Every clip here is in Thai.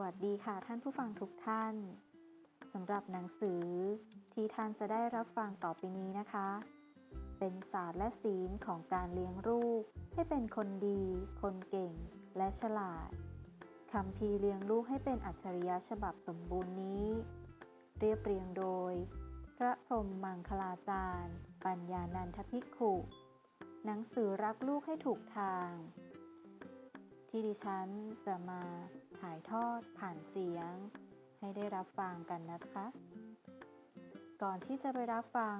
วัสดีค่ะท่านผู้ฟังทุกท่านสำหรับหนังสือที่ท่านจะได้รับฟังต่อไปนี้นะคะ เป็นศาสตร์และศีลของการเลี้ยงลูกให้เป็นคนดี คนเก่ง และฉลาดคำพีเลี้ยงลูกให้เป็นอัจฉริยะฉบับสมบูรณ์นี้ เรียบเรียงโดย พระพรหมมังคลาจารย์ ปัญญานันทภิกขุ หนังสือรักลูกให้ถูกทาง ที่ดิฉันจะมา ถ่ายทอดผ่านเสียง ให้ได้รับฟังกันนะคะ ก่อนที่จะไปรับฟัง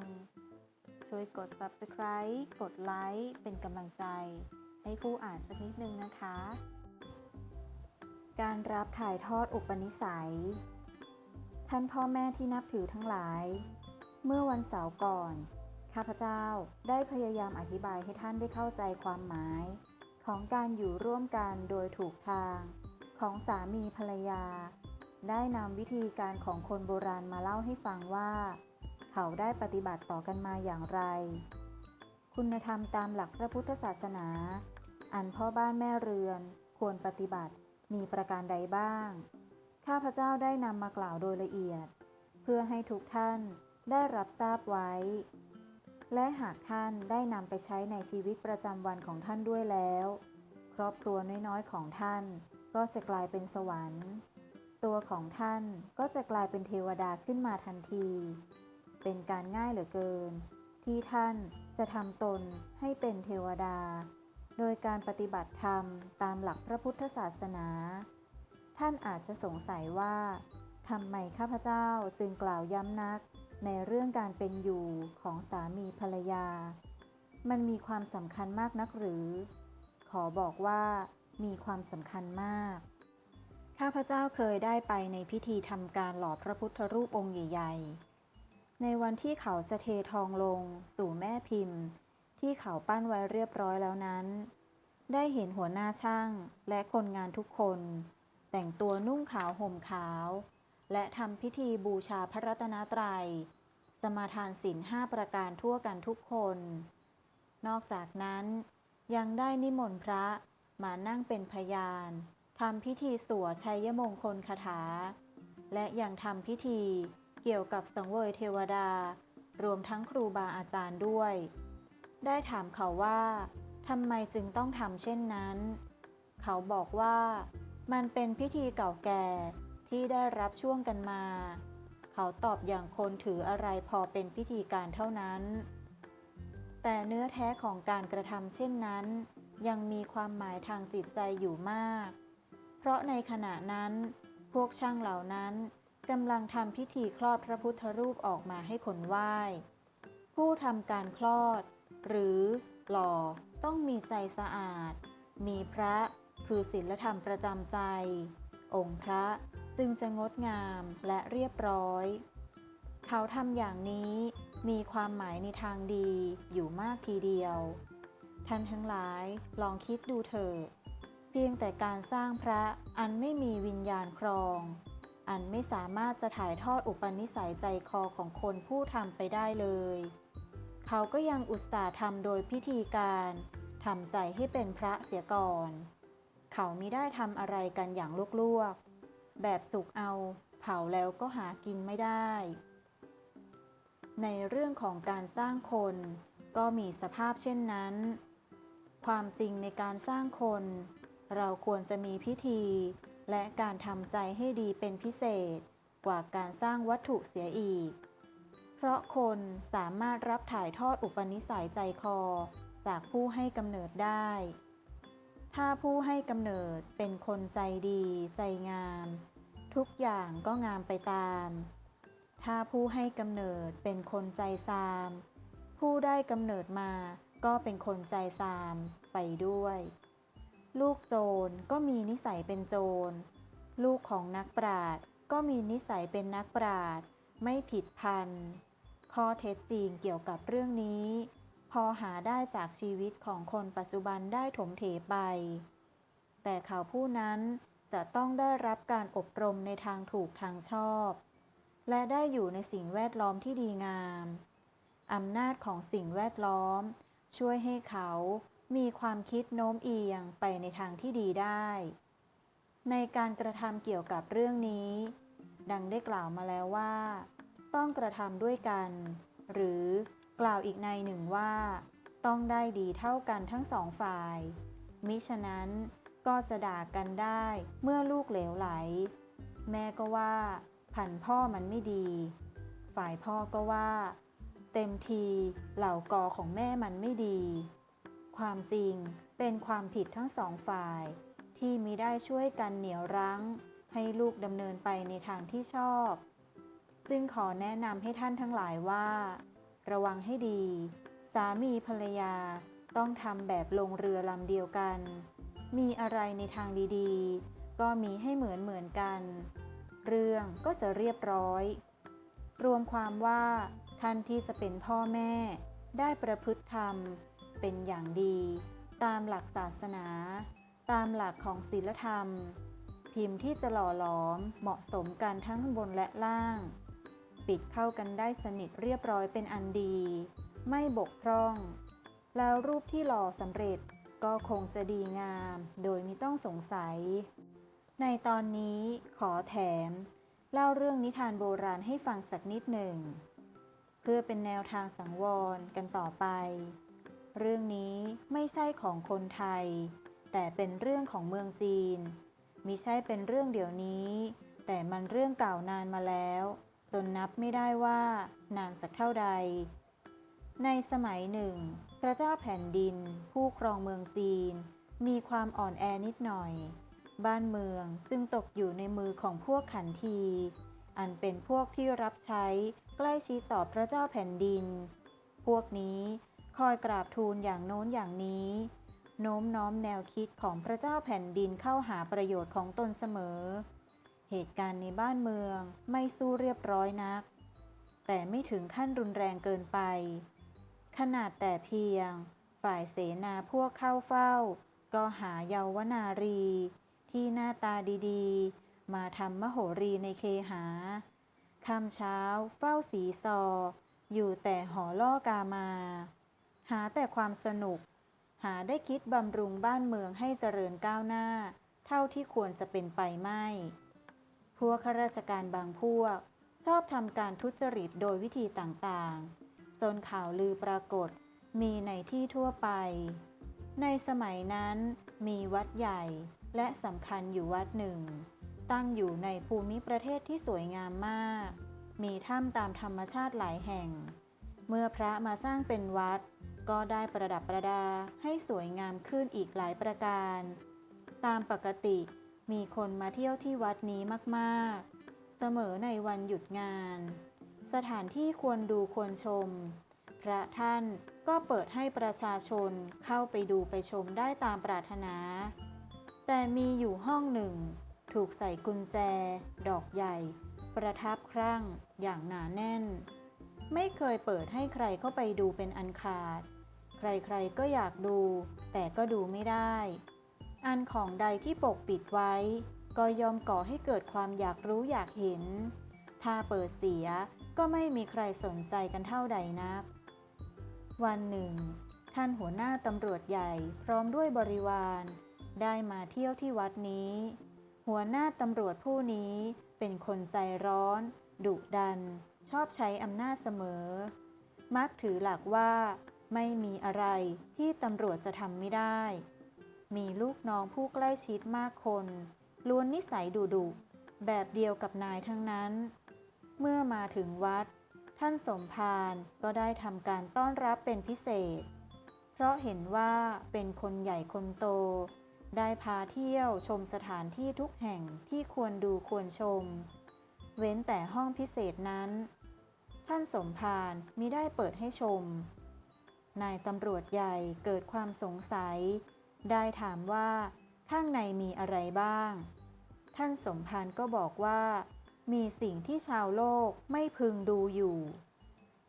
ช่วยกด subscribe กดไลค์เป็นกำลังใจ ให้ผู้อ่านสักนิดนึงนะคะ การรับถ่ายทอดอุปนิสัย ท่านพ่อแม่ที่นับถือทั้งหลาย เมื่อวันเสาร์ก่อนข้าพเจ้าได้พยายามอธิบายให้ท่านได้เข้าใจความหมาย ของการอยู่ร่วมกันโดยถูกทาง ของสามีภรรยา ได้นำวิธีการของคนโบราณมาเล่าให้ฟังว่า เขาได้ปฏิบัติต่อกันมาอย่างไร คุณธรรมตามหลักพระพุทธศาสนา อันพ่อบ้านแม่เรือน ควรปฏิบัติมีประการใดบ้าง ข้าพเจ้าได้นำมากล่าวโดยละเอียด เพื่อให้ทุกท่านได้รับทราบไว้ และหากท่านได้นำไปใช้ในชีวิตประจำวันของท่านด้วยแล้ว ครอบครัวน้อยๆของท่าน ก็จะกลายเป็นสวรรค์ ตัวของท่านก็จะกลายเป็นเทวดาขึ้นมาทันที เป็นการง่ายเหลือเกิน ที่ท่านจะทำตนให้เป็นเทวดา โดยการปฏิบัติธรรมตามหลักพระพุทธศาสนา ท่านอาจจะสงสัยว่าทำไมข้าพเจ้าจึงกล่าวย้ำนักในเรื่องการเป็นอยู่ของสามีภรรยา มันมีความสำคัญมากนักหรือ ขอบอกว่า มีความสำคัญมาก ข้าพเจ้าเคยได้ไปในพิธีทำการหล่อพระพุทธรูปองค์ใหญ่ๆ ในวันที่เขาจะเททองลง สู่แม่พิมพ์ ที่เขาปั้นไว้เรียบร้อยแล้วนั้น ได้เห็นหัวหน้าช่างและคนงานทุกคน แต่งตัวนุ่งขาวห่มขาว และทำพิธีบูชาพระรัตนตรัย สมาทานศีลห้าประการทั่วกันทุกคน นอกจากนั้นยังได้นิมนต์พระ มานั่งเป็นพยานทำพิธีสวดชัยมงคลคาถา และยังทำพิธีเกี่ยวกับสังเวยเทวดา รวมทั้งครูบาอาจารย์ด้วย ได้ถามเขาว่าทำไมจึงต้องทำเช่นนั้น เขาบอกว่ามันเป็นพิธีเก่าแก่ที่ได้รับช่วงกันมา เขาตอบอย่างคนถืออะไรพอเป็นพิธีการเท่านั้น แต่เนื้อแท้ของการกระทำเช่นนั้น ยังมีความหมายทางจิตใจอยู่มาก เพราะในขณะนั้นพวกช่างเหล่านั้นกำลังทำพิธีคลอดพระพุทธรูปออกมาให้คนไหว้ ผู้ทำการคลอด หรือหล่อต้องมีใจสะอาด มีพระคือศีลธรรมประจำใจ องค์พระจึงจะงดงามและเรียบร้อย เขาทำอย่างนี้มีความหมายในทางดีอยู่มากทีเดียว ท่านทั้งหลายลองคิดดูเถิดเพียงแต่การสร้างพระอันไม่มีวิญญาณครอง อันไม่สามารถจะถ่ายทอดอุปนิสัยใจคอของคนผู้ทำไปได้เลย เขาก็ยังอุตส่าห์ทำโดยพิธีการทำใจให้เป็นพระเสียก่อน เขามิได้ทำอะไรกันอย่างลวกๆ แบบสุกเอาเผาแล้วก็หากินไม่ได้ ในเรื่องของการสร้างคนก็มีสภาพเช่นนั้น ความจริงในการสร้างคน เราควรจะมีพิธี และการทำใจให้ดีเป็นพิเศษ กว่าการสร้างวัตถุเสียอีก เพราะคนสามารถรับถ่ายทอดอุปนิสัยใจคอ จากผู้ให้กำเนิดได้ ถ้าผู้ให้กำเนิดเป็นคนใจดีใจงาม ทุกอย่างก็งามไปตาม ถ้าผู้ให้กำเนิดเป็นคนใจซาม ผู้ได้กำเนิดมา ก็เป็นคนใจซามไปด้วย ลูกโจรก็มีนิสัยเป็นโจร ลูกของนักปราชญ์ก็มีนิสัยเป็นนักปราชญ์ไม่ผิดพันข้อเท็จจริงเกี่ยวกับเรื่องนี้ พอหาได้จากชีวิตของคนปัจจุบันได้ถมเถไป แต่เขาผู้นั้นจะต้องได้รับการอบรมในทางถูกทางชอบ และได้อยู่ในสิ่งแวดล้อมที่ดีงาม อำนาจของสิ่งแวดล้อม ช่วยให้เขามีความคิดโน้มเอียงไปในทางที่ดีได้ ในการกระทำเกี่ยวกับเรื่องนี้ ดังได้กล่าวมาแล้วว่า ต้องกระทำด้วยกัน หรือกล่าวอีกในหนึ่งว่า ต้องได้ดีเท่ากันทั้งสองฝ่าย มิฉะนั้นก็จะด่ากันได้เมื่อลูกเหลวไหล แม่ก็ว่าผันพ่อมันไม่ดี ฝ่ายพ่อก็ว่า เต็มทีเหล่ากอของแม่มันไม่ดี ความจริงเป็นความผิดทั้งสองฝ่าย ที่มิได้ช่วยกันเหนี่ยวรั้ง ให้ลูกดำเนินไปในทางที่ชอบ จึงขอแนะนำให้ท่านทั้งหลายว่า ระวังให้ดี สามีภรรยาต้องทำแบบลงเรือลำเดียวกัน มีอะไรในทางดีๆ ก็มีให้เหมือนเหมือนกัน เรื่องก็จะเรียบร้อย รวมความว่า ท่านที่จะเป็นพ่อแม่ ได้ประพฤติธรรมเป็นอย่างดี ตามหลักศาสนา ตามหลักของศีลธรรม พิมพ์ที่จะหล่อหลอมเหมาะสมกันทั้งบนและล่าง ปิดเข้ากันได้สนิทเรียบร้อยเป็นอันดี ไม่บกพร่อง แล้วรูปที่หล่อสำเร็จก็คงจะดีงาม โดยไม่ต้องสงสัย ในตอนนี้ขอแถม เล่าเรื่องนิทานโบราณให้ฟังสักนิดหนึ่ง เพื่อเป็นแนวทางสังวรกันต่อไป เรื่องนี้ไม่ใช่ของคนไทย แต่เป็นเรื่องของเมืองจีนมิใช่เป็นเรื่องเดี๋ยวนี้ แต่มันเรื่องเก่านานมาแล้ว จนนับไม่ได้ว่านานสักเท่าใด ในสมัยหนึ่ง พระเจ้าแผ่นดิน ผู้ครองเมืองจีน มีความอ่อนแอนิดหน่อย บ้านเมืองจึงตกอยู่ในมือของพวกขันที อันเป็นพวกที่รับใช้ ใกล้ชิดต่อพระเจ้าแผ่นดิน พวกนี้คอยกราบทูลอย่างโน้นอย่างนี้ โน้มน้อมแนวคิดของพระเจ้าแผ่นดินเข้าหาประโยชน์ของตนเสมอ เหตุการณ์ในบ้านเมืองไม่สู้เรียบร้อยนัก แต่ไม่ถึงขั้นรุนแรงเกินไป ขนาดแต่เพียง ฝ่ายเสนาพวกเข้าเฝ้า ก็หาเยาวนารี ที่หน้าตาดีๆ มาทำมโหรีในเคหา คำเช้า เฝ้าสีซอ อยู่แต่หอล่อกามา หาแต่ความสนุก หาได้คิดบำรุงบ้านเมืองให้เจริญก้าวหน้า เท่าที่ควรจะเป็นไปไม่ พวกข้าราชการบางพวก ชอบทำการทุจริตโดยวิธีต่างๆ จนข่าวลือปรากฏมีในที่ทั่วไป ในสมัยนั้นมีวัดใหญ่และสำคัญอยู่วัดหนึ่ง ตั้งอยู่ในภูมิประเทศที่สวยงามมาก มีถ้ำตามธรรมชาติหลายแห่ง เมื่อพระมาสร้างเป็นวัด ก็ได้ประดับประดาให้สวยงามขึ้นอีกหลายประการ ตามปกติมีคนมาเที่ยวที่วัดนี้มากๆ เสมอในวันหยุดงาน สถานที่ควรดูควรชม พระท่านก็เปิดให้ประชาชนเข้าไปดูไปชมได้ตามปรารถนา แต่มีอยู่ห้องหนึ่ง ถูกใส่กุญแจ ดอกใหญ่ ประทับครั่ง อย่างหนาแน่น ไม่เคยเปิดให้ใครเข้าไปดูเป็นอันขาด ใครๆก็อยากดู แต่ก็ดูไม่ได้ อันของใดที่ปกปิดไว้ ก็ยอมก่อให้เกิดความอยากรู้อยากเห็น ถ้าเปิดเสียก็ไม่มีใครสนใจกันเท่าใดนัก วันหนึ่ง ท่านหัวหน้าตำรวจใหญ่พร้อมด้วยบริวาร ได้มาเที่ยวที่วัดนี้ หัวหน้าตำรวจผู้นี้เป็นคนใจร้อน ดุดัน ชอบใช้อำนาจเสมอ มักถือหลักว่า ไม่มีอะไรที่ตำรวจจะทำไม่ได้ มีลูกน้องผู้ใกล้ชิดมากคน ล้วนนิสัยดุดุแบบเดียวกับนายทั้งนั้น เมื่อมาถึงวัด ท่านสมภารก็ได้ทำการต้อนรับเป็นพิเศษ เพราะเห็นว่าเป็นคนใหญ่คนโต ได้พาเที่ยวชมสถานที่ทุกแห่งที่ควรดูควรชม เว้นแต่ห้องพิเศษนั้น ท่านสมภารมิได้เปิดให้ชม นายตำรวจใหญ่เกิดความสงสัย ได้ถามว่า ข้างในมีอะไรบ้าง ท่านสมภารก็บอกว่า มีสิ่งที่ชาวโลกไม่พึงดูอยู่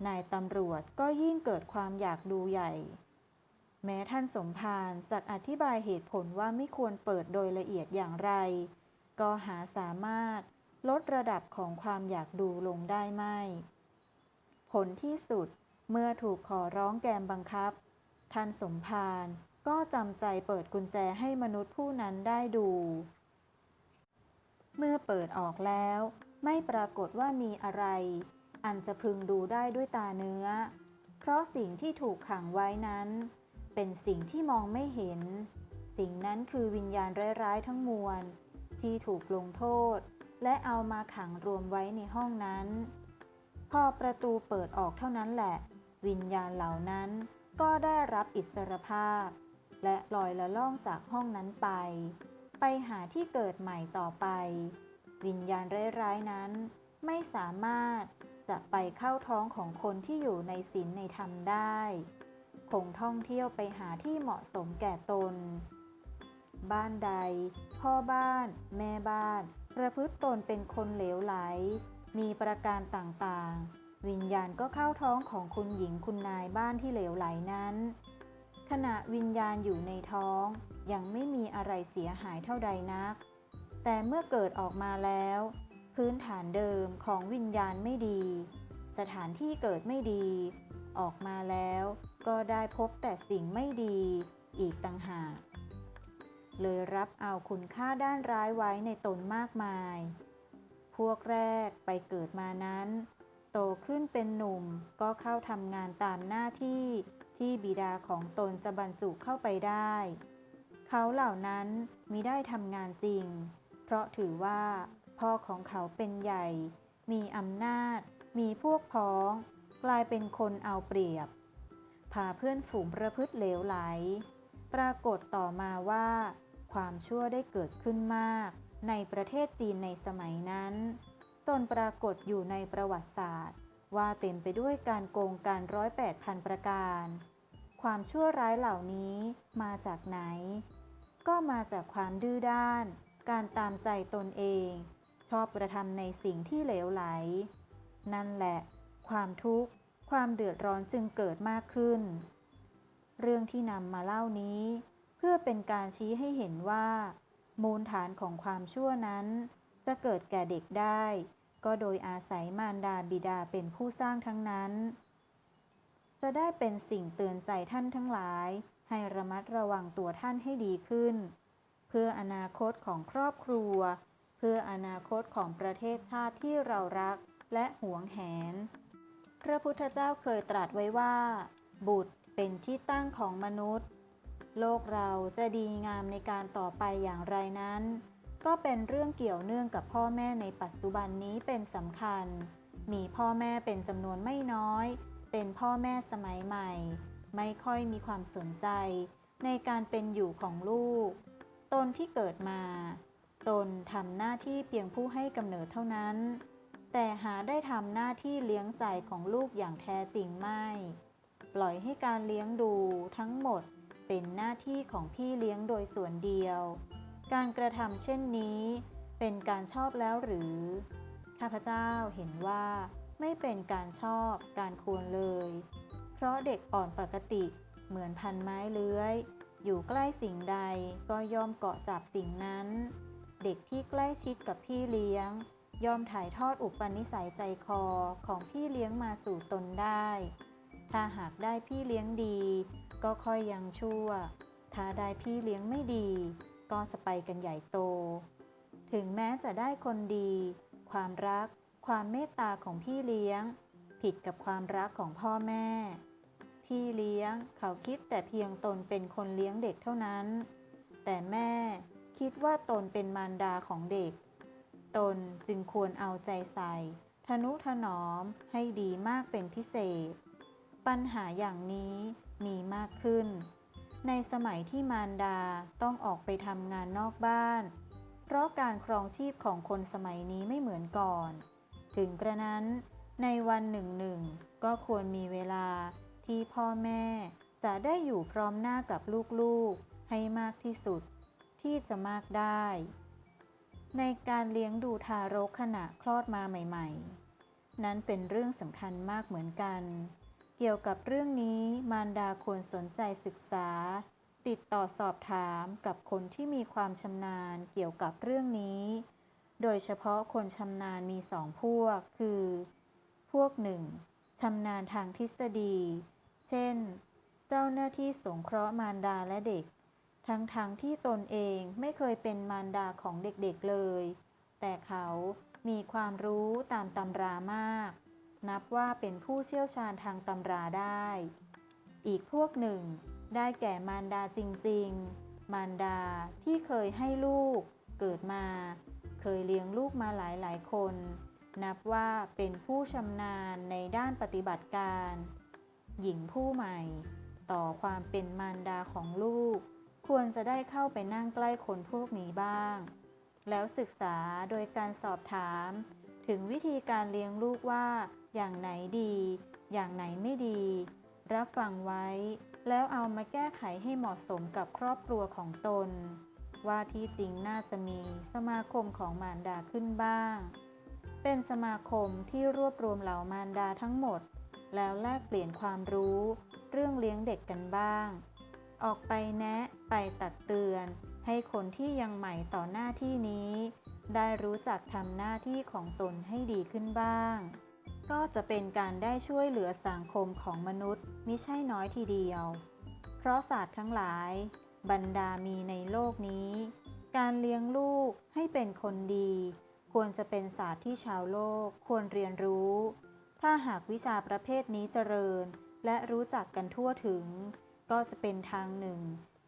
นายตำรวจก็ยิ่งเกิดความอยากดูใหญ่ แม้ท่านสมภารจะอธิบายเหตุผลว่าไม่ควรเปิดโดยละเอียดอย่างไร ก็หาสามารถลดระดับของความอยากดูลงได้ไม่ ผลที่สุดเมื่อถูกขอร้องแกมบังคับ ท่านสมภารก็จำใจเปิดกุญแจให้มนุษย์ผู้นั้นได้ดู เมื่อเปิดออกแล้ว ไม่ปรากฏว่ามีอะไร อันจะพึงดูได้ด้วยตาเนื้อ เพราะสิ่งที่ถูกขังไว้นั้น เป็นสิ่งที่มองไม่เห็น สิ่งนั้นคือวิญญาณร้ายๆทั้งมวล ที่ถูกลงโทษ และเอามาขังรวมไว้ในห้องนั้น พอประตูเปิดออกเท่านั้นแหละ วิญญาณเหล่านั้นก็ได้รับอิสรภาพ และลอยละล่องจากห้องนั้นไป ไปหาที่เกิดใหม่ต่อไป วิญญาณร้ายๆนั้นไม่สามารถจะไปเข้าท้องของคนที่อยู่ในศีลในธรรมได้ คงท่องเที่ยวไปหาที่เหมาะสมแก่ตน บ้านใด พ่อบ้าน แม่บ้าน ประพฤติตนเป็นคนเหลวไหล มีประการต่างๆ วิญญาณก็เข้าท้องของคุณหญิงคุณนายบ้านที่เหลวไหลนั้น ขณะวิญญาณอยู่ในท้อง ยังไม่มีอะไรเสียหายเท่าใดนัก แต่เมื่อเกิดออกมาแล้ว พื้นฐานเดิมของวิญญาณไม่ดี สถานที่เกิดไม่ดี ออกมาแล้ว ก็ได้พบแต่สิ่งไม่ดีอีกต่างหาก เลยรับเอาคุณค่าด้านร้ายไว้ในตนมากมาย พวกแรกไปเกิดมานั้น โตขึ้นเป็นหนุ่มก็เข้าทำงานตามหน้าที่ที่บิดาของตนจะบรรจุเข้าไปได้ เขาเหล่านั้นมิได้ทำงานจริง เพราะถือว่า พ่อของเขาเป็นใหญ่ มีอำนาจ มีพวกพ้อง กลายเป็นคนเอาเปรียบ พาเพื่อนฝูงประพฤติเลวไหล ปรากฏต่อมาว่า ความชั่วได้เกิดขึ้นมาก ในประเทศจีนในสมัยนั้นจนปรากฏอยู่ในประวัติศาสตร์ ว่าเต็มไปด้วยการโกงการร้อยแปดพันประการ ความชั่วร้ายเหล่านี้มาจากไหน ก็มาจากความดื้อด้าน การตามใจตนเอง ชอบกระทำในสิ่งที่เหลวไหล นั่นแหละ ความทุกข์ ความเดือดร้อนจึงเกิดมากขึ้น เรื่องที่นำมาเล่านี้ เพื่อเป็นการชี้ให้เห็นว่า มูลฐานของความชั่วนั้น จะเกิดแก่เด็กได้ ก็โดยอาศัยมารดาบิดาเป็นผู้สร้างทั้งนั้น จะได้เป็นสิ่งเตือนใจท่านทั้งหลาย ให้ระมัดระวังตัวท่านให้ดีขึ้น เพื่ออนาคตของครอบครัว เพื่ออนาคตของประเทศชาติที่เรารักและหวงแหน พระพุทธเจ้าเคยตรัสไว้ว่า บุตรเป็นที่ตั้งของมนุษย์ โลกเราจะดีงามในการต่อไปอย่างไรนั้น ก็เป็นเรื่องเกี่ยวเนื่องกับพ่อแม่ในปัจจุบันนี้เป็นสำคัญ มีพ่อแม่เป็นจำนวนไม่น้อย เป็นพ่อแม่สมัยใหม่ ไม่ค่อยมีความสนใจ ในการเป็นอยู่ของลูก ตนที่เกิดมา ตนทำหน้าที่เพียงผู้ให้กำเนิดเท่านั้น แต่หาได้ทำหน้าที่เลี้ยงใจของลูกอย่างแท้จริงไม่ ปล่อยให้การเลี้ยงดูทั้งหมดเป็นหน้าที่ของพี่เลี้ยงโดยส่วนเดียว การกระทำเช่นนี้ เป็นการชอบแล้วหรือ ข้าพเจ้าเห็นว่าไม่เป็นการชอบการควรเลย เพราะเด็กอ่อนปกติเหมือนพันไม้เลื้อย อยู่ใกล้สิ่งใดก็ย่อมเกาะจับสิ่งนั้น เด็กที่ใกล้ชิดกับพี่เลี้ยง ยอมถ่ายทอดอุปนิสัยใจคอของพี่เลี้ยงมาสู่ตนได้ ถ้าหากได้พี่เลี้ยงดี ก็ค่อยยังชั่ว ถ้าได้พี่เลี้ยงไม่ดี ก็จะไปกันใหญ่โต ถึงแม้จะได้คนดี ความรัก ความเมตตาของพี่เลี้ยง ผิดกับความรักของพ่อแม่ พี่เลี้ยงเขาคิดแต่เพียงตนเป็นคนเลี้ยงเด็กเท่านั้น แต่แม่คิดว่าตนเป็นมารดาของเด็ก ตนจึงควรเอาใจใส่ ทนุถนอมให้ดีมากเป็นพิเศษ ปัญหาอย่างนี้มีมากขึ้น ในสมัยที่มารดาต้องออกไปทำงานนอกบ้าน เพราะการครองชีพของคนสมัยนี้ไม่เหมือนก่อน ถึงกระนั้น ในวันหนึ่งหนึ่งก็ควรมีเวลาที่พ่อแม่จะได้อยู่พร้อมหน้ากับลูกๆ ให้มากที่สุด ที่จะมากได้ ในการเลี้ยงดูทารกขณะคลอดมาใหม่ ๆ นั้นเป็นเรื่องสำคัญมากเหมือนกัน เกี่ยวกับเรื่องนี้มารดาควรสนใจศึกษา ติดต่อสอบถามกับคนที่มีความชำนาญเกี่ยวกับเรื่องนี้ โดยเฉพาะคนชำนาญมีสองพวก คือ พวกหนึ่งชำนาญทางทฤษฎี เช่น เจ้าหน้าที่สงเคราะห์มารดาและเด็ก ทั้งๆทที่ตนเองไม่เคยเป็นมารดาของเด็กๆเลย แต่เขามีความรู้ตามตำรามาก นับว่าเป็นผู้เชี่ยวชาญทางตำราได้ อีกพวกหนึ่ง ได้แก่มารดาจริง ๆ มารดาที่เคยให้ลูก เกิดมา เคยเลี้ยงลูกมาหลายๆคน นับว่าเป็นผู้ชำนาญในด้านปฏิบัติการ หญิงผู้ใหม่ ต่อความเป็นมารดาของลูก ควรจะได้เข้าไปนั่งใกล้คนพวกนี้บ้าง แล้วศึกษาโดยการสอบถาม ถึงวิธีการเลี้ยงลูกว่า อย่างไหนดี อย่างไหนไม่ดี รับฟังไว้ แล้วเอามาแก้ไขให้เหมาะสมกับครอบครัวของตน ว่าที่จริงน่าจะมีสมาคมของมารดาขึ้นบ้าง เป็นสมาคมที่รวบรวมเหล่ามารดาทั้งหมด แล้วแลกเปลี่ยนความรู้ เรื่องเลี้ยงเด็กกันบ้าง ออกไปแนะไปตักเตือน ให้คนที่ยังใหม่ต่อหน้าที่นี้ ได้รู้จักทำหน้าที่ของตนให้ดีขึ้นบ้าง ก็จะเป็นการได้ช่วยเหลือสังคมของมนุษย์มิใช่น้อยทีเดียว เพราะศาสตร์ทั้งหลาย บรรดามีในโลกนี้ การเลี้ยงลูกให้เป็นคนดี ควรจะเป็นศาสตร์ที่ชาวโลกควรเรียนรู้ ถ้าหากวิชาประเภทนี้เจริญ และรู้จักกันทั่วถึง ก็จะเป็นทางหนึ่ง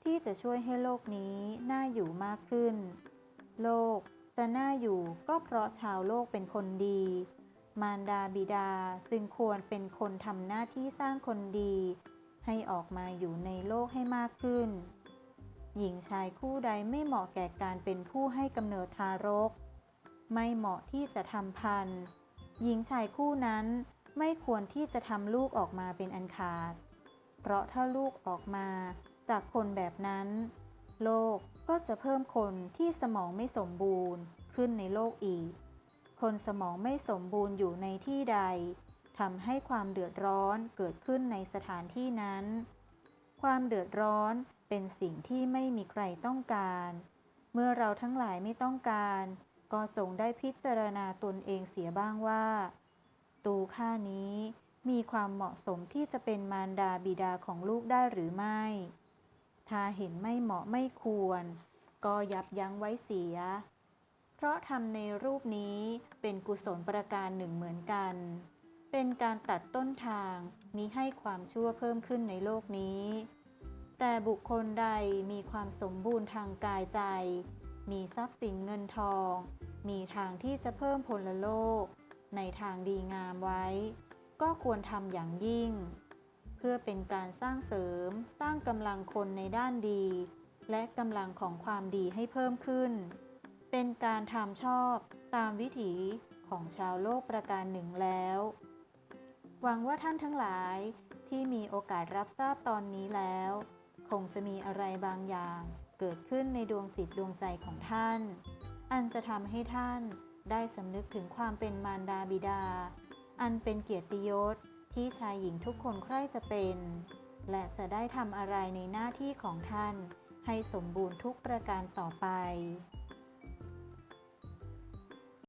ที่จะช่วยให้โลกนี้น่าอยู่มากขึ้น โลกจะน่าอยู่ก็เพราะชาวโลกเป็นคนดี มารดาบิดาจึงควรเป็นคนทำหน้าที่สร้างคนดี ให้ออกมาอยู่ในโลกให้มากขึ้น หญิงชายคู่ใดไม่เหมาะแก่การเป็นผู้ให้กำเนิดทารก ไม่เหมาะที่จะทำพันธุ์หญิงชายคู่นั้นไม่ควรที่จะทำลูกออกมาเป็นอันขาด เพราะถ้าลูกออกมาจากคนแบบนั้น โลกก็จะเพิ่มคนที่สมองไม่สมบูรณ์ขึ้นในโลกอีก คนสมองไม่สมบูรณ์อยู่ในที่ใดทำให้ความเดือดร้อนเกิดขึ้นในสถานที่นั้น ความเดือดร้อนเป็นสิ่งที่ไม่มีใครต้องการ เมื่อเราทั้งหลายไม่ต้องการ ก็จงได้พิจารณาตนเองเสียบ้างว่า ตูค่านี้ มีความเหมาะสมที่จะเป็นมารดาบิดาของลูกได้หรือไม่ ถ้าเห็นไม่เหมาะไม่ควร ก็ยับยั้งไว้เสีย เพราะทำในรูปนี้เป็นกุศลประการหนึ่งเหมือนกัน เป็นการตัดต้นทางมิให้ความชั่วเพิ่มขึ้นในโลกนี้ แต่บุคคลใดมีความสมบูรณ์ทางกายใจ มีทรัพย์สินเงินทอง มีทางที่จะเพิ่มพลโลก ในทางดีงามไว้ ก็ควรทำอย่างยิ่ง เพื่อเป็นการสร้างเสริม สร้างกำลังคนในด้านดี และกำลังของความดีให้เพิ่มขึ้น เป็นการทำชอบตามวิถีของชาวโลกประการหนึ่งแล้ว หวังว่าท่านทั้งหลายที่มีโอกาสรับทราบตอนนี้แล้ว คงจะมีอะไรบางอย่างเกิดขึ้นในดวงจิตดวงใจของท่าน อันจะทำให้ท่านได้สำนึกถึงความเป็นมารดาบิดา อันเป็นเกียรติยศที่ชายหญิงทุกคนใคร่จะเป็น และจะได้ทำอะไรในหน้าที่ของท่านให้สมบูรณ์ทุกประการต่อไป